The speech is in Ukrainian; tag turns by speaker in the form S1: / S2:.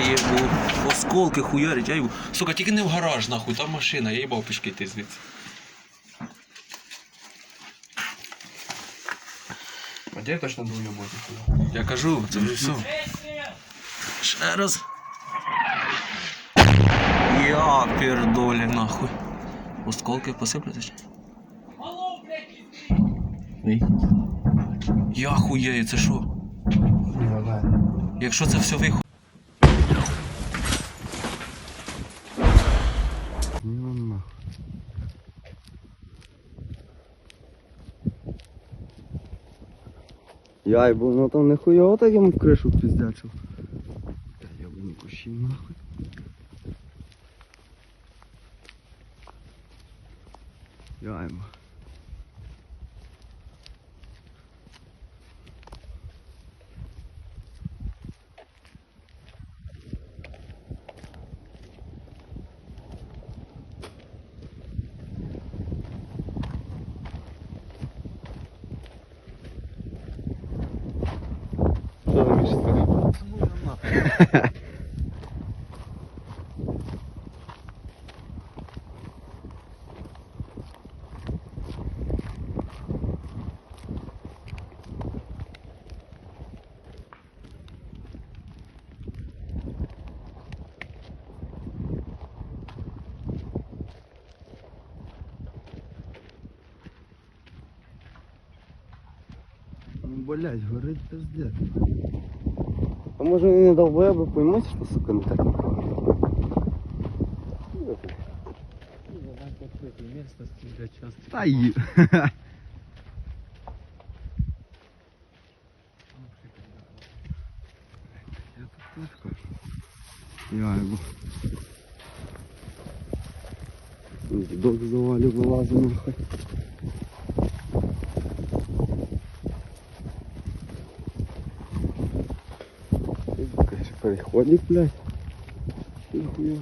S1: їбу. Осколки хуярить, я. Сука, тільки не в гараж, нахуй, там машина, я їбав пішки йти звідси.
S2: А де точно був любов?
S1: Я кажу, це вже все. Ще раз. Я пердолі, нахуй. Осколки посипляться? Я хуєю, це що? Якщо це все вихо.
S2: Нахуй. Яй, бо воно там не хуйово так йому в кришу піздячив. Та я б не кущів нахуй. Яйма. Блядь, горить пиздец. А може вони не довбоєби поймуть, що сука не так нікого? Та ї. Я тут теж кажу. Я його. Док завалив вилазив нахуй. Конечно, переходник, блядь. Нихуя.